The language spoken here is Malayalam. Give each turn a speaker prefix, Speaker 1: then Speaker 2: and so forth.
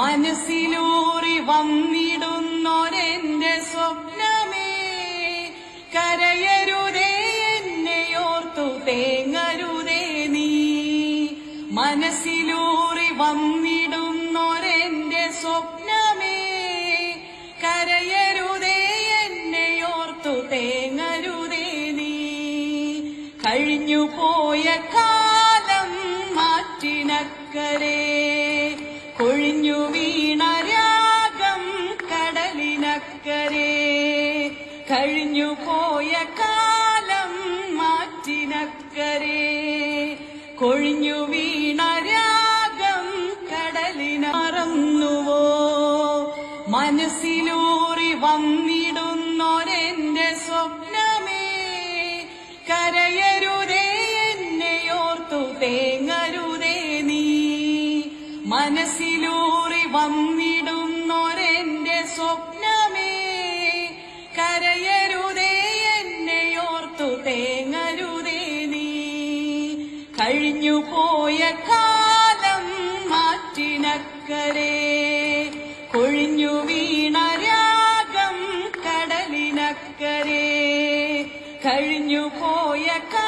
Speaker 1: മനസ്സിലൂറി വന്നിടുന്നൊരെന്റെ സ്വപ്നമേ. കരയരുതേ എന്നെയോർത്തു തേങ്ങരുതേ നീ. മനസ്സിലൂറി വന്നിടുന്നൊരെന്റെ സ്വപ്നമേ. കരയരുതേ എന്നെയോർത്തു തേങ്ങരുതേ നീ. കഴിഞ്ഞു പോയ കാലം മാറ്റിനക്കരേ. കടലിനക്കരേ കഴിഞ്ഞു പോയ കാലം മാറ്റിനക്കരേ കൊഴിഞ്ഞു വീണ രാഗം കടലിനറന്നുവോ മനസ്സിലൂറി വന്നിടുന്നൊരെന്റെ സ്വപ്നമേ. കരയരുതേ എന്നെയോർത്തു തേങ്ങരുതേ നീ. മനസ്സിലൂറി വന്നിടുന്നൊരെന്റെ സ്വപ്നമേ. കഴിഞ്ഞു പോയ കാലം മാറ്റിനക്കരെ. കൊഴിഞ്ഞു വീണ രാഗം കടലിനക്കരേ. കഴിഞ്ഞു പോയ കാലം